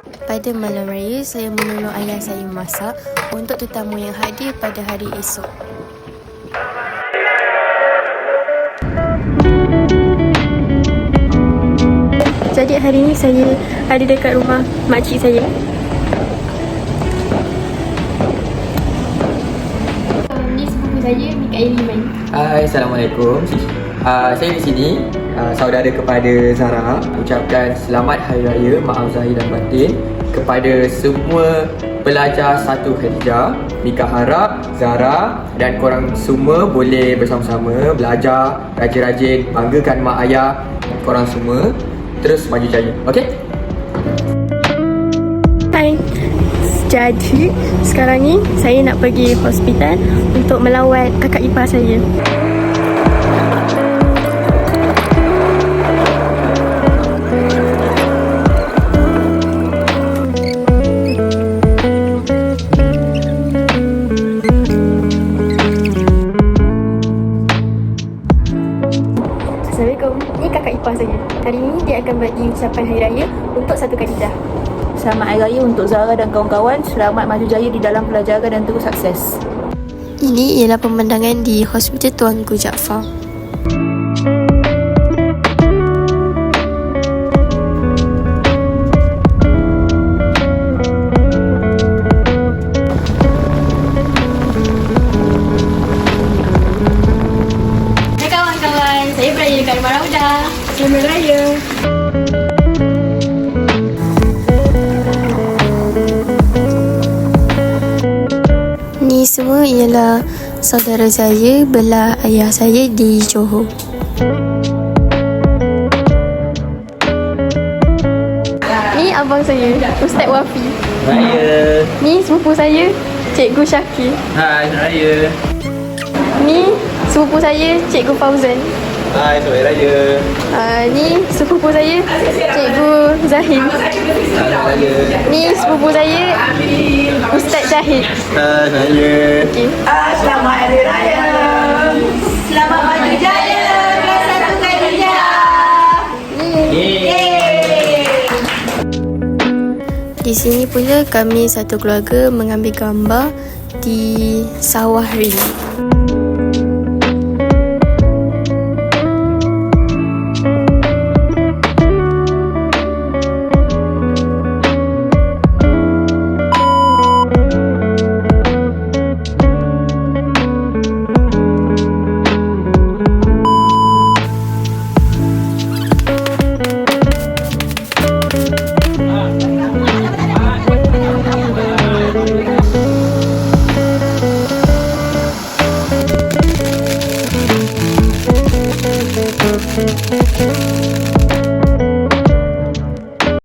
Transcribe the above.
Pada malam raya, saya menolong ayah saya masak untuk tetamu yang hadir pada hari esok. Jadi hari ni saya ada dekat rumah makcik saya. Ni sepupu saya, Mikael Liman. Hai, Assalamualaikum. Uh, saya di sini uh, saudara kepada Zara ucapkan selamat Hari Raya Maaf Zahir dan Batin kepada semua pelajar satu Khadijah. Mika harap Zara dan korang semua boleh bersama-sama belajar rajin-rajin banggakan mak ayah korang semua terus maju jaya. Okey? Hai. Jadi, sekarang ni saya nak pergi hospital untuk melawat kakak ipar saya. Assalamualaikum. Ni kakak ipar saya. Hari ni dia akan bagi ucapan hari raya untuk satu Khadijah. Selamat Hari Raya untuk Zara dan kawan-kawan. Selamat maju jaya di dalam pelajaran dan terus sukses. Ini ialah pemandangan di Hospital Tuanku Jaafar. Selamat Raya. Ni semua ialah saudara saya belah ayah saya di Johor. Ni abang saya, Ustaz Wafi. Raya. Ni sepupu saya, Cikgu Syakir. Hai, Raya. Ni sepupu saya, Cikgu Fauzan. Hai, Selamat Raya. Uh, ni sepupu saya, Cikgu Zahid. Selamat Raya. Ni sepupu saya, Ustaz Syahid. Hai, Raya. Okay. Selamat Hari Raya. Selamat maju jaya. Di sini pula kami satu keluarga mengambil gambar di sawah ring.